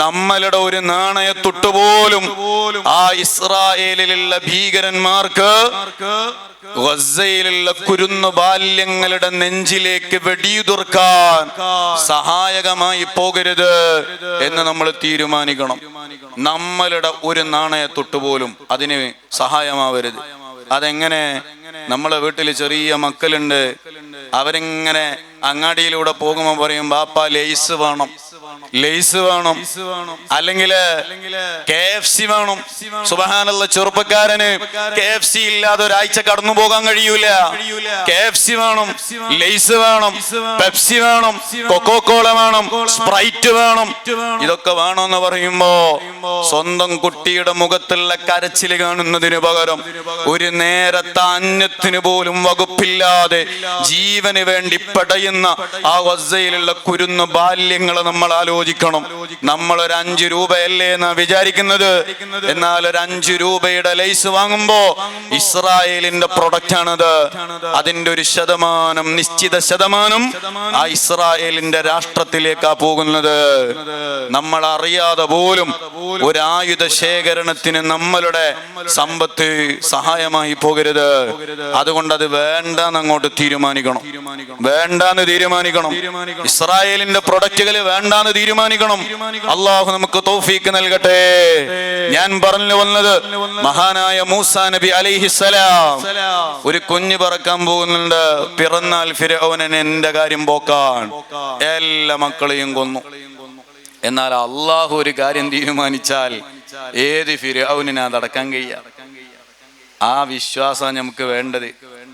നമ്മളുടെ ഒരു നാണയത്തൊട്ടുപോലും ആ ഇസ്രായേലിലുള്ള ഭീകരന്മാർക്ക് കുരുന്നു ബാല്യങ്ങളുടെ നെഞ്ചിലേക്ക് വെടിയുതിർക്കാൻ സഹായകമായി പോകരുത് എന്ന് നമ്മൾ തീരുമാനിക്കണം. നമ്മളുടെ ഒരു നാണയത്തൊട്ടുപോലും അതിന് സഹായമാവരുത്. അതെങ്ങനെ നമ്മളെ വീട്ടിൽ ചെറിയ മക്കളുണ്ട് അവരിങ്ങനെ അങ്ങാടിയിലൂടെ പോകുമ്പോൾ പറയും ബാപ്പ ലേസ് വേണം. ലേസ് വേണം. അല്ലെങ്കിൽ കെ എഫ് സി വേണം. സുബഹാനുള്ള ചെറുപ്പക്കാരന് കെ എഫ് സി ഇല്ലാതെ ഒരാഴ്ച കടന്നു പോകാൻ കഴിയൂല. കെ എഫ് സി വേണം ലേസ് വേണം പെപ്സി വേണം കൊക്കോ കോള വേണം സ്പ്രൈറ്റ് വേണം. ഇതൊക്കെ വേണമെന്ന് പറയുമ്പോ സ്വന്തം കുട്ടിയുടെ മുഖത്തുള്ള കരച്ചിൽ കാണുന്നതിന് പകരം ഒരു നേരത്തെ അന്യത്തിന് പോലും വകുപ്പില്ലാതെ ജീവന് വേണ്ടി പടയുന്ന ആ വസ്സയിലുള്ള കുരുന്ന് ബാല്യങ്ങൾ നമ്മൾ ആലോചിക്കണം. നമ്മൾ ഒരു അഞ്ച് രൂപയല്ലേ എന്ന് വിചാരിക്കുന്നത്? എന്നാൽ ഒരു അഞ്ച് രൂപയുടെ ലൈസ് വാങ്ങുമ്പോ ഇസ്രായേലിന്റെ പ്രൊഡക്റ്റ് ആണത് അതിന്റെ ഒരു ശതമാനം നിശ്ചിത ശതമാനം ആ ഇസ്രായേലിന്റെ രാഷ്ട്രത്തിലേക്കാ പോകുന്നത്. നമ്മൾ അറിയാതെ പോലും ഒരു ആയുധ ശേഖരണത്തിന് നമ്മളുടെ സമ്പത്ത് സഹായമായി പോകരുത്. അതുകൊണ്ട് അത് വേണ്ടെന്ന് അങ്ങോട്ട് തീരുമാനിക്കണം. വേണ്ടാന്ന് തീരുമാനിക്കണം. ഇസ്രായേലിന്റെ പ്രൊഡക്റ്റുകൾ വേണ്ടാന്ന് തീരുമാനിക്കണം. അള്ളാഹു നമുക്ക് തോഫീക്ക് നൽകട്ടെ. ഞാൻ പറഞ്ഞു വന്നത് മഹാനായ മൂസ നബി അലിഹിസലാം ഒരു കുഞ്ഞ് പറക്കാൻ പോകുന്നുണ്ട്. പിറന്നാൽ ഫിരൗനൻ എന്റെ കാര്യം പോക്കാൻ. എല്ലാ മക്കളെയും കൊന്നു. എന്നാൽ അള്ളാഹു ഒരു കാര്യം തീരുമാനിച്ചാൽ ഏത് ഫിരൗനിനാ അതടക്കാൻ കഴിയാ ആ വിശ്വാസം നമുക്ക് വേണ്ടത്.